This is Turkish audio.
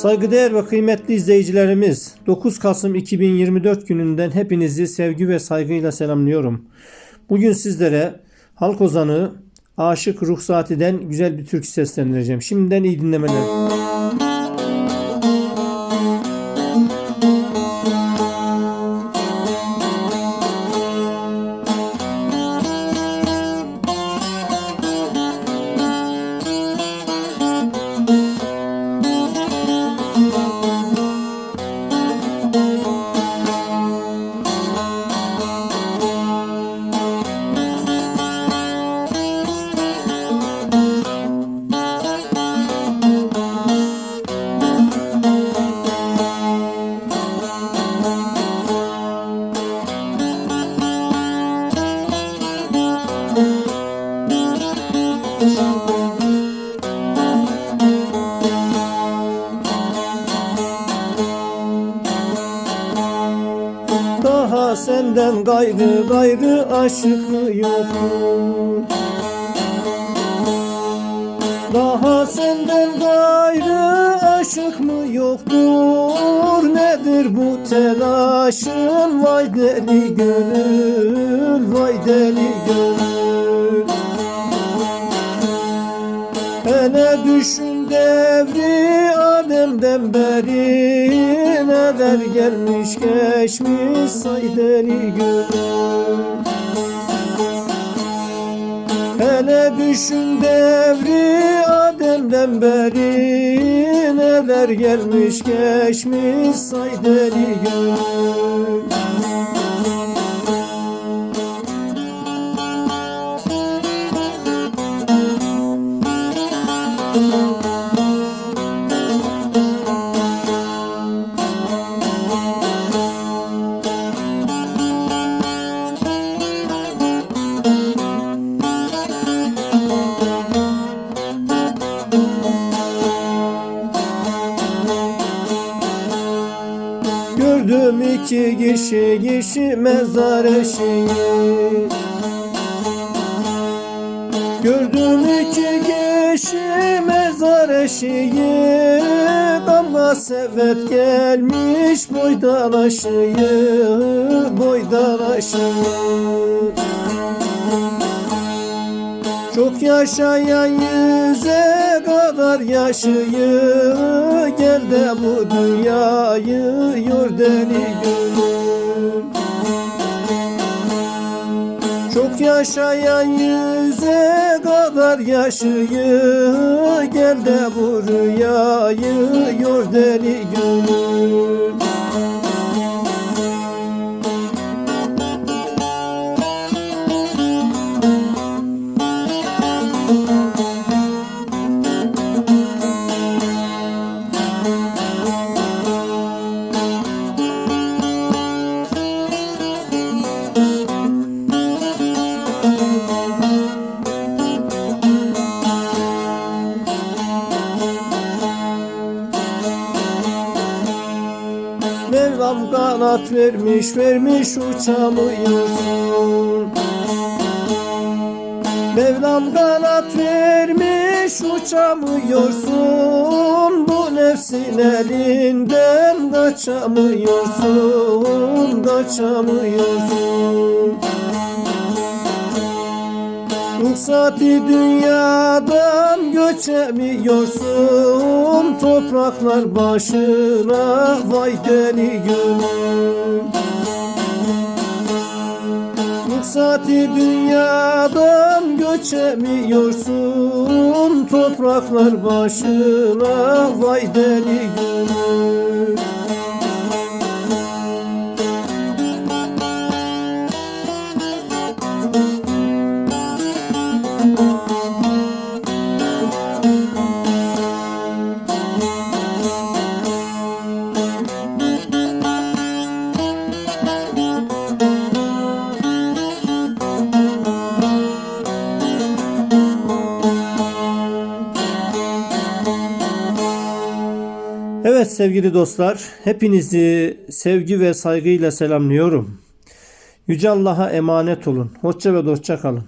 Saygıdeğer ve kıymetli izleyicilerimiz 9 Kasım 2024 gününden hepinizi sevgi ve saygıyla selamlıyorum. Bugün sizlere halk ozanı Aşık Ruhsati'den güzel bir türkü seslendireceğim. Şimdiden iyi dinlemeler. Senden gayrı gayrı aşık yoktur Daha senden gayrı aşık mı yoktur? Nedir bu telaşın? Vay deli gönül Vay deli gönül. Hele düşün devri Adem'den beri Neler gelmiş geçmiş say deli gönül. Hele düşün devri Adem'den beri Neler gelmiş geçmiş say deli Gördüm iki kişi kişi mezar eşiği Gördüm iki kişi mezar eşiği Damla sevet gelmiş boydan aşıyı Boydan aşıyı çok yaşayan yüze kadar yaşıyı Gel de bu dünyayı yor deli gönül. Çok yaşayan yüze kadar yaşıyı Gel de bu rüyayı yor deli gönül Mevlam kanat vermiş vermiş uçamıyorsun. Mevlam kanat vermiş uçamıyorsun. Bu nefsin elinden kaçamıyorsun Kaçamıyorsun Ruhsati dünyadan göçemiyorsun. Topraklar başına vay deli gönül. Ruhsati dünyadan göçemiyorsun. Topraklar başına vay deli gönül Evet sevgili dostlar, hepinizi sevgi ve saygıyla selamlıyorum. Yüce Allah'a emanet olun. Hoşça ve dostça kalın.